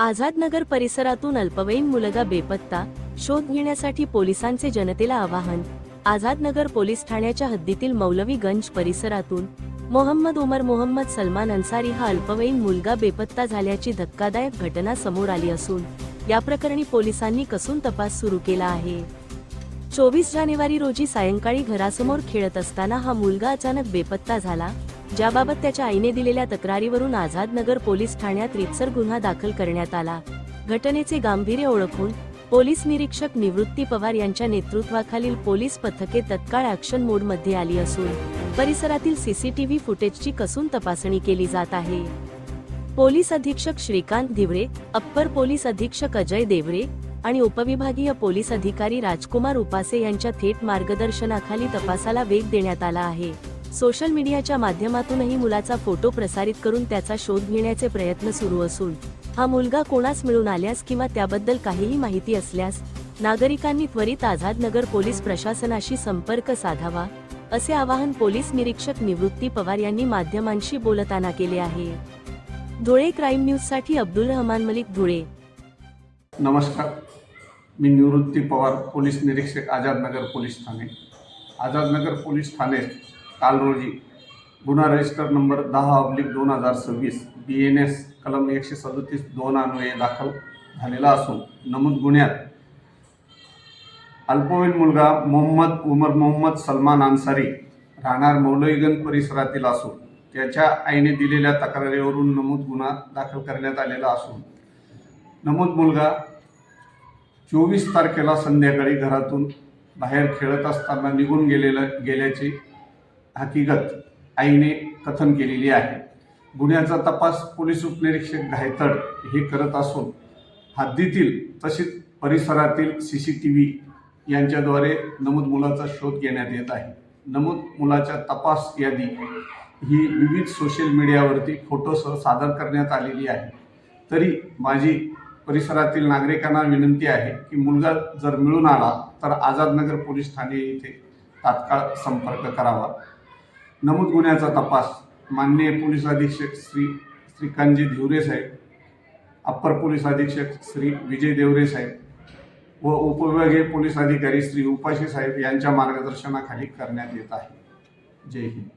आझादनगर परिसरातून अल्पवयीन मुलगा बेपत्ता शोध घेण्यासाठी पोलिसांचे जनतेला आवाहन आझादनगर पोलीस ठाण्याच्या हद्दीतील मौलवीगंज परिसरातून मोहम्मद उमर मोहम्मद सलमान अन्सारी हा अल्पवयीन मुलगा बेपत्ता झाल्याची धक्कादायक घटना समोर आली असून या प्रकरणी पोलिसांनी कसून तपास सुरू केला आहे. चोवीस जानेवारी रोजी सायंकाळी घरासमोर खेळत असताना हा मुलगा अचानक बेपत्ता झाला ज्याबाबत त्याच्या आईने दिलेल्या तक्रारीवरून आझादनगर पोलीस ठाण्यात रितसर गुन्हा दाखल करण्यात आला. घटनेचे गांभीर्य ओळखून पोलीस निरीक्षक निवृत्ती पवार यांच्या नेतृत्वाखालील पोलीस पथके तत्काळ ऍक्शन मोडमध्ये आली असून परिसरातील सीसीटीव्ही फुटेजची कसून तपासणी केली जात आहे. पोलीस अधीक्षक श्रीकांत धिवरे अप्पर पोलीस अधीक्षक अजय देवरे आणि उपविभागीय पोलीस अधिकारी राजकुमार उपासे यांच्या थेट मार्गदर्शनाखाली तपासाला वेग देण्यात आला आहे. सोशल मीडियाच्या माध्यमातूनही मुलाचा फोटो प्रसारित करून त्याचा शोध घेण्याचे प्रयत्न सुरू असून हा मुलगा कोणास मिळून आल्यास किंवा त्याबद्दल काहीही माहिती असल्यास नागरिकांनी त्वरित आझादनगर पोलीस प्रशासनाशी संपर्क साधावा असे आवाहन पोलीस निरीक्षक निवृत्ती पवार यांनी माध्यमांशी बोलताना केले आहे. धुळे क्राईम न्यूजसाठी अब्दुल रहमान मलिक धुळे. नमस्कार. मी निवृत्ती पवार पोलीस निरीक्षक आझादनगर पोलीस ठाणे. आझादनगर पोलीस ठाणे काल रोजी गुन्हा रजिस्टर नंबर दहा ऑब्लिक दोन हजार सव्वीस बी एन एस कलम एकशे सदतीस दोन अन्वये दाखल झालेला असून नमूद गुन्ह्यात अल्पवयीन मुलगा मोहम्मद उमर मोहम्मद सलमान अन्सारी राहणार मौलवीगंज परिसरातील असून त्याच्या आईने दिलेल्या तक्रारीवरून नमूद गुन्हा दाखल करण्यात आलेला असून नमूद मुलगा चोवीस तारखेला संध्याकाळी घरातून बाहेर खेळत असताना निघून गेलेलं गेल्याची हकीकत आईने कथन केलेली आहे. गुन्ह्याचा तपास पोलीस उपनिरीक्षक घायतड हे करत असून हद्दीतील तसेच परिसरातील सी सी टी व्ही यांच्याद्वारे नमूद मुलाचा शोध घेण्यात येत आहे. नमूद मुलाच्या तपास यादी ही विविध सोशल मीडियावरती फोटोसह सादर करण्यात आलेली आहे. तरी माझी परिसरातील नागरिकांना विनंती आहे की मुलगा जर मिळून आला तर आझादनगर पोलीस ठाणे येथे तात्काळ संपर्क करावा. नमूद गुन्ह्याचा तपास. माननीय पोलीस अधीक्षक श्री श्रीकांतजी धिवरे साहेब अप्पर पोलीस अधीक्षक श्री विजय देवरे साहेब व उपविभागीय पोलीस अधिकारी श्री उपाशी साहेब यांच्या मार्गदर्शनाखाली करण्यात येत आहे. जय हिंद.